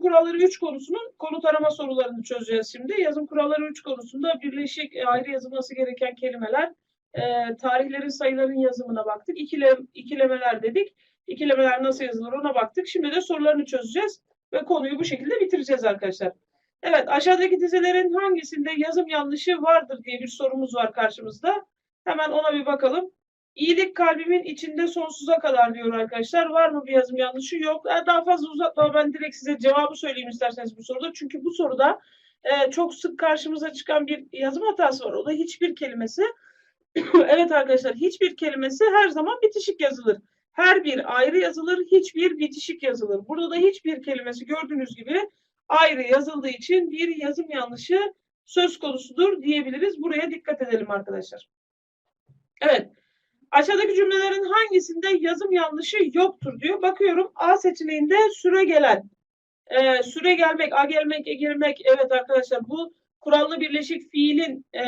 yazım kuralları 3 konusunun konu tarama sorularını çözeceğiz şimdi. Yazım kuralları 3 konusunda birleşik e, ayrı yazılması gereken kelimeler, e, tarihlerin sayıların yazımına baktık. İkile, ikilemeler dedik. İkilemeler nasıl yazılır ona baktık. Şimdi de sorularını çözeceğiz ve konuyu bu şekilde bitireceğiz arkadaşlar. Evet aşağıdaki dizelerin hangisinde yazım yanlışı vardır diye bir sorumuz var karşımızda. Hemen ona bir bakalım. İyilik kalbimin içinde sonsuza kadar diyor arkadaşlar. Var mı bir yazım yanlışı? Yok. Daha fazla uzatma ben direkt size cevabı söyleyeyim isterseniz bu soruda. Çünkü bu soruda e, çok sık karşımıza çıkan bir yazım hatası var. O da hiçbir kelimesi. evet arkadaşlar hiçbir kelimesi her zaman bitişik yazılır. Her bir ayrı yazılır, hiçbir bitişik yazılır. Burada da hiçbir kelimesi gördüğünüz gibi ayrı yazıldığı için bir yazım yanlışı söz konusudur diyebiliriz. Buraya dikkat edelim arkadaşlar. Evet. Aşağıdaki cümlelerin hangisinde yazım yanlışı yoktur diyor. Bakıyorum A seçeneğinde süre gelen. Ee, süre gelmek, a gelmek, e gelmek. Evet arkadaşlar bu kurallı birleşik fiilin e,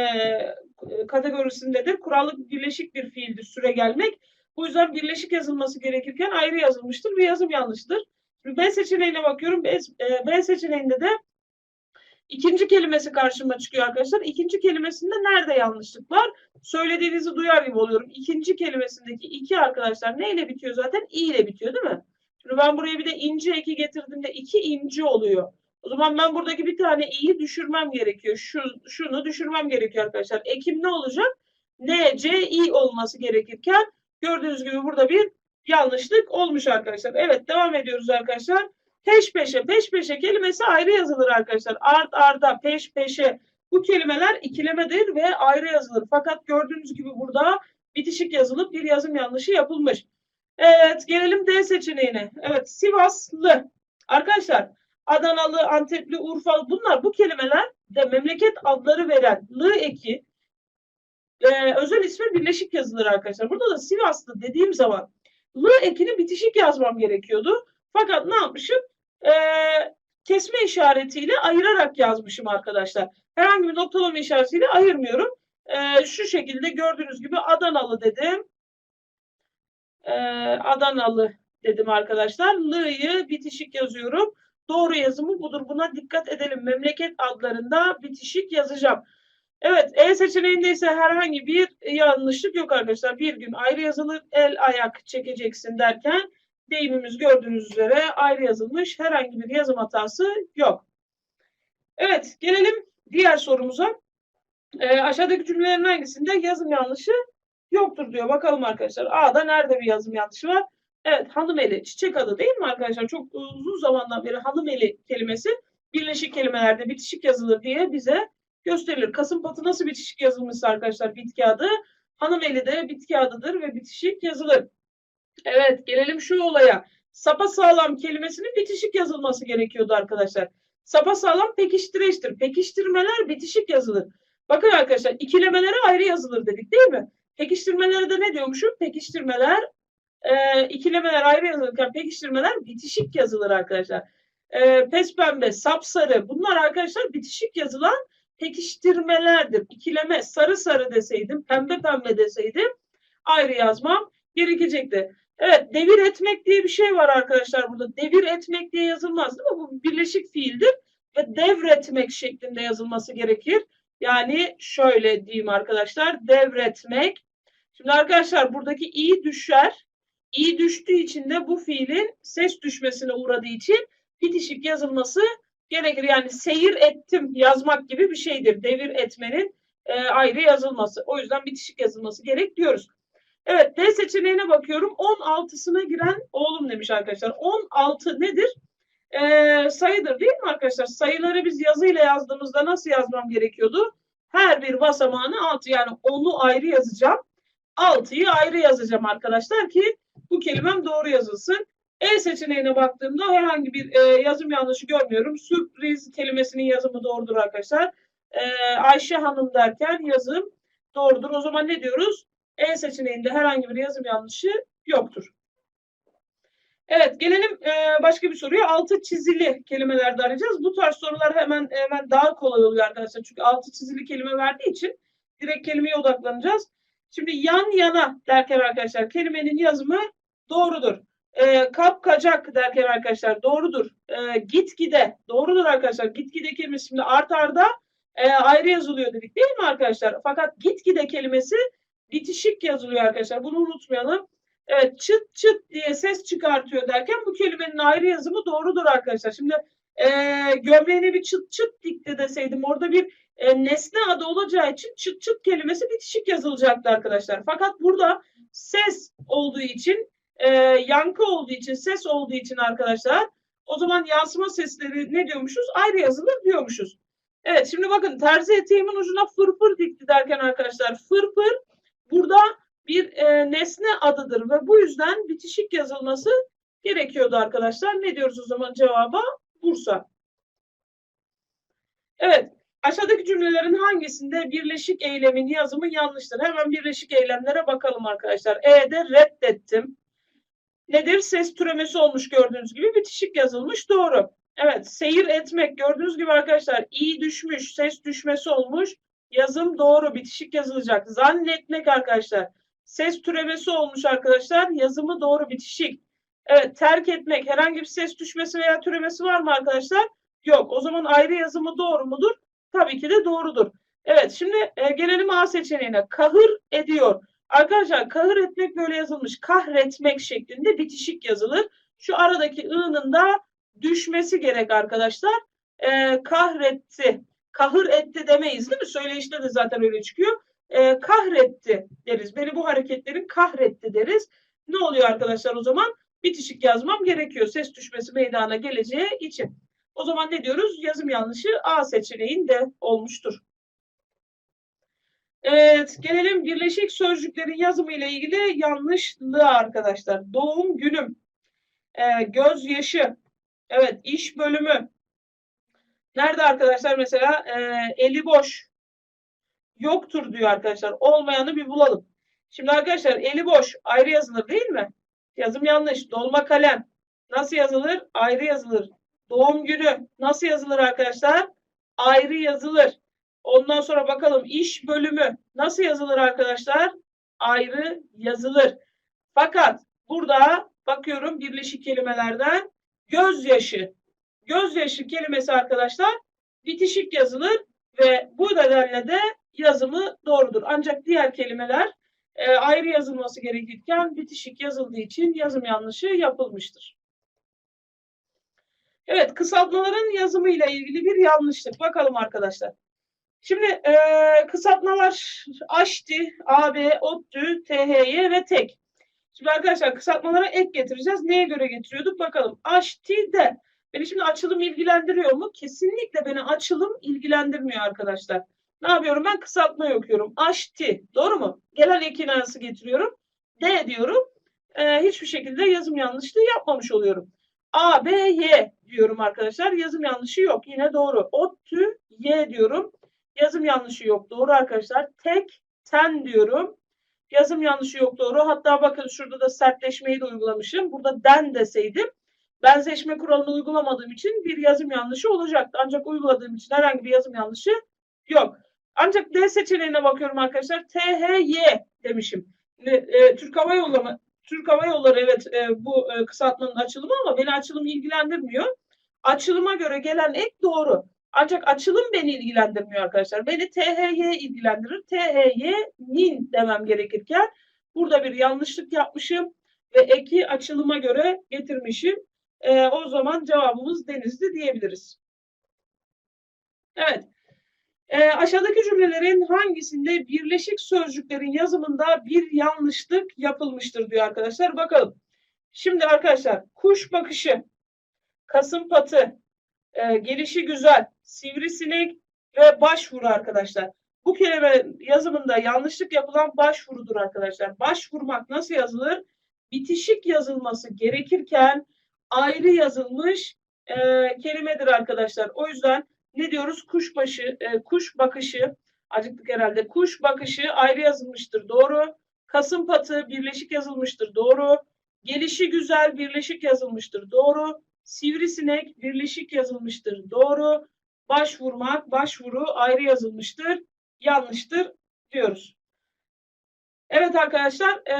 kategorisindedir. Kurallı birleşik bir fiildir süre gelmek. Bu yüzden birleşik yazılması gerekirken ayrı yazılmıştır ve yazım yanlıştır. B seçeneğine bakıyorum. B, e, B seçeneğinde de ikinci kelimesi karşıma çıkıyor arkadaşlar. İkinci kelimesinde nerede yanlışlık var? Söylediğinizi duyar gibi oluyorum. İkinci kelimesindeki iki arkadaşlar neyle bitiyor zaten? İ ile bitiyor değil mi? Şimdi ben buraya bir de ince eki getirdiğimde iki inci oluyor. O zaman ben buradaki bir tane i'yi düşürmem gerekiyor. Şu, şunu düşürmem gerekiyor arkadaşlar. Ekim ne olacak? N, C, I olması gerekirken gördüğünüz gibi burada bir yanlışlık olmuş arkadaşlar. Evet devam ediyoruz arkadaşlar. Peş peşe, peş peşe kelimesi ayrı yazılır arkadaşlar. Art arda, peş peşe. Bu kelimeler ikilemedir ve ayrı yazılır. Fakat gördüğünüz gibi burada bitişik yazılıp bir yazım yanlışı yapılmış. Evet gelelim D seçeneğine. Evet Sivaslı. Arkadaşlar Adanalı, Antepli, Urfalı bunlar bu kelimeler de memleket adları veren lı eki e, özel ismi birleşik yazılır arkadaşlar. Burada da Sivaslı dediğim zaman lı ekini bitişik yazmam gerekiyordu. Fakat ne yapmışım? E, kesme işaretiyle ayırarak yazmışım arkadaşlar. Herhangi bir noktalama işaretiyle ayırmıyorum. E, şu şekilde gördüğünüz gibi Adanalı dedim. E, Adanalı dedim arkadaşlar. L'yı bitişik yazıyorum. Doğru yazımı budur. Buna dikkat edelim. Memleket adlarında bitişik yazacağım. Evet E seçeneğinde ise herhangi bir yanlışlık yok arkadaşlar. Bir gün ayrı yazılır el ayak çekeceksin derken deyimimiz gördüğünüz üzere ayrı yazılmış. Herhangi bir yazım hatası yok. Evet gelelim diğer sorumuza. E, aşağıdaki cümlelerin hangisinde yazım yanlışı yoktur diyor. Bakalım arkadaşlar. A'da nerede bir yazım yanlışı var? Evet hanımeli çiçek adı değil mi arkadaşlar? Çok uzun zamandan beri hanımeli kelimesi birleşik kelimelerde bitişik yazılır diye bize gösterilir. Kasım patı nasıl bitişik yazılmışsa arkadaşlar bitki adı. Hanımeli de bitki adıdır ve bitişik yazılır. Evet gelelim şu olaya. Sapa sağlam kelimesinin bitişik yazılması gerekiyordu arkadaşlar. Sapa sağlam pekiştireçtir. Pekiştirmeler bitişik yazılır. Bakın arkadaşlar ikilemelere ayrı yazılır dedik değil mi? Pekiştirmelere de ne diyormuşum? Pekiştirmeler e, ikilemeler ayrı yazılırken pekiştirmeler bitişik yazılır arkadaşlar. E, pes pembe, sapsarı bunlar arkadaşlar bitişik yazılan pekiştirmelerdir. İkileme sarı sarı deseydim, pembe pembe deseydim ayrı yazmam gerekecekti. Evet devir etmek diye bir şey var arkadaşlar burada. Devir etmek diye yazılmaz değil mi? Bu birleşik fiildir ve devretmek şeklinde yazılması gerekir. Yani şöyle diyeyim arkadaşlar devretmek. Şimdi arkadaşlar buradaki i düşer. i düştüğü için de bu fiilin ses düşmesine uğradığı için bitişik yazılması gerekir. Yani seyir ettim yazmak gibi bir şeydir. Devir etmenin e, ayrı yazılması. O yüzden bitişik yazılması gerek diyoruz. Evet D seçeneğine bakıyorum. 16'sına giren oğlum demiş arkadaşlar. 16 nedir? Ee, sayıdır değil mi arkadaşlar? Sayıları biz yazıyla yazdığımızda nasıl yazmam gerekiyordu? Her bir basamağını 6 yani 10'u ayrı yazacağım. 6'yı ayrı yazacağım arkadaşlar ki bu kelimem doğru yazılsın. E seçeneğine baktığımda herhangi bir e, yazım yanlışı görmüyorum. Sürpriz kelimesinin yazımı doğrudur arkadaşlar. E, Ayşe Hanım derken yazım doğrudur. O zaman ne diyoruz? E seçeneğinde herhangi bir yazım yanlışı yoktur. Evet gelelim e, başka bir soruya. Altı çizili kelimelerde arayacağız. Bu tarz sorular hemen hemen daha kolay oluyor arkadaşlar. Çünkü altı çizili kelime verdiği için direkt kelimeye odaklanacağız. Şimdi yan yana derken arkadaşlar kelimenin yazımı doğrudur. E, kapkacak derken arkadaşlar doğrudur. E, gitgide doğrudur arkadaşlar. Gitgide kelimesi şimdi art arda e, ayrı yazılıyor dedik değil mi arkadaşlar? Fakat gitgide kelimesi bitişik yazılıyor arkadaşlar. Bunu unutmayalım. Evet çıt çıt diye ses çıkartıyor derken bu kelimenin ayrı yazımı doğrudur arkadaşlar. Şimdi e, gömleğine bir çıt çıt dikti deseydim orada bir e, nesne adı olacağı için çıt çıt kelimesi bitişik yazılacaktı arkadaşlar. Fakat burada ses olduğu için e, yankı olduğu için ses olduğu için arkadaşlar o zaman yansıma sesleri ne diyormuşuz? Ayrı yazılır diyormuşuz. Evet şimdi bakın terzi eteğimin ucuna fırfır dikti derken arkadaşlar fırfır burada bir e, nesne adıdır ve bu yüzden bitişik yazılması gerekiyordu arkadaşlar. Ne diyoruz o zaman cevaba? Bursa. Evet. Aşağıdaki cümlelerin hangisinde birleşik eylemin yazımı yanlıştır? Hemen birleşik eylemlere bakalım arkadaşlar. E'de reddettim. Nedir? Ses türemesi olmuş gördüğünüz gibi. Bitişik yazılmış. Doğru. Evet. Seyir etmek. Gördüğünüz gibi arkadaşlar. i düşmüş. Ses düşmesi olmuş. Yazım doğru. Bitişik yazılacak. Zannetmek arkadaşlar. Ses türemesi olmuş arkadaşlar. Yazımı doğru. Bitişik. Evet. Terk etmek. Herhangi bir ses düşmesi veya türemesi var mı arkadaşlar? Yok. O zaman ayrı yazımı doğru mudur? Tabii ki de doğrudur. Evet şimdi e, gelelim A seçeneğine. Kahır ediyor. Arkadaşlar kahır etmek böyle yazılmış. Kahretmek şeklinde bitişik yazılır. Şu aradaki ı'nın da düşmesi gerek arkadaşlar. E, kahretti. Kahır etti demeyiz değil mi? Söyleyişte de zaten öyle çıkıyor. E, kahretti deriz. Beni bu hareketlerin kahretti deriz. Ne oluyor arkadaşlar o zaman? Bitişik yazmam gerekiyor. Ses düşmesi meydana geleceği için. O zaman ne diyoruz? Yazım yanlışı A seçeneğinde olmuştur. Evet, gelelim birleşik sözcüklerin yazımı ile ilgili yanlışlığı arkadaşlar. Doğum günüm, e, gözyaşı, evet iş bölümü. Nerede arkadaşlar mesela e, eli boş, yoktur diyor arkadaşlar. Olmayanı bir bulalım. Şimdi arkadaşlar eli boş ayrı yazılır değil mi? Yazım yanlış. Dolma kalem nasıl yazılır? Ayrı yazılır. Doğum günü nasıl yazılır arkadaşlar? Ayrı yazılır. Ondan sonra bakalım iş bölümü nasıl yazılır arkadaşlar? Ayrı yazılır. Fakat burada bakıyorum birleşik kelimelerden gözyaşı. Gözyaşı kelimesi arkadaşlar bitişik yazılır ve bu nedenle de yazımı doğrudur. Ancak diğer kelimeler e, ayrı yazılması gerekirken bitişik yazıldığı için yazım yanlışı yapılmıştır. Evet, kısaltmaların yazımı ile ilgili bir yanlışlık. Bakalım arkadaşlar. Şimdi e, kısaltmalar AŞTİ, AB, ODTÜ, THY ve TEK. Şimdi arkadaşlar kısaltmalara ek getireceğiz. Neye göre getiriyorduk? Bakalım. AŞTİ'de beni şimdi açılım ilgilendiriyor mu? Kesinlikle beni açılım ilgilendirmiyor arkadaşlar. Ne yapıyorum? Ben kısaltmayı okuyorum. AŞTİ. Doğru mu? Gelen ekin arası getiriyorum. D diyorum. E, hiçbir şekilde yazım yanlışlığı yapmamış oluyorum. A, B, Y diyorum arkadaşlar. Yazım yanlışı yok. Yine doğru. ODTÜ, Y diyorum. Yazım yanlışı yok. Doğru arkadaşlar. Tek, ten diyorum. Yazım yanlışı yok. Doğru. Hatta bakın şurada da sertleşmeyi de uygulamışım. Burada den deseydim benzeşme kuralını uygulamadığım için bir yazım yanlışı olacaktı. Ancak uyguladığım için herhangi bir yazım yanlışı yok. Ancak D seçeneğine bakıyorum arkadaşlar. T, H, Y demişim. E, Türk Hava Yolları? Türk Hava Yolları evet e, bu e, kısaltmanın açılımı ama beni açılım ilgilendirmiyor. Açılıma göre gelen ek doğru. Ancak açılım beni ilgilendirmiyor arkadaşlar. Beni THY ilgilendirir. THY'nin demem gerekirken burada bir yanlışlık yapmışım ve eki açılıma göre getirmişim. E, o zaman cevabımız Denizli diyebiliriz. Evet. E, aşağıdaki cümlelerin hangisinde birleşik sözcüklerin yazımında bir yanlışlık yapılmıştır diyor arkadaşlar. Bakalım. Şimdi arkadaşlar kuş bakışı, kasım patı, e, gelişi güzel, sivrisinek ve başvuru arkadaşlar. Bu kelime yazımında yanlışlık yapılan başvurudur arkadaşlar. Başvurmak nasıl yazılır? Bitişik yazılması gerekirken ayrı yazılmış e, kelimedir arkadaşlar. O yüzden ne diyoruz? Kuşbaşı, e, kuş bakışı, acıktık herhalde. Kuş bakışı ayrı yazılmıştır. Doğru. Kasım patı birleşik yazılmıştır. Doğru. Gelişi güzel birleşik yazılmıştır. Doğru. Sivrisinek birleşik yazılmıştır. Doğru. Başvurmak, başvuru ayrı yazılmıştır. Yanlıştır diyoruz. Evet arkadaşlar, e,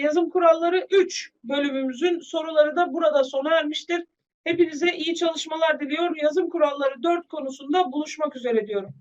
yazım kuralları 3 bölümümüzün soruları da burada sona ermiştir. Hepinize iyi çalışmalar diliyor. Yazım kuralları 4 konusunda buluşmak üzere diyorum.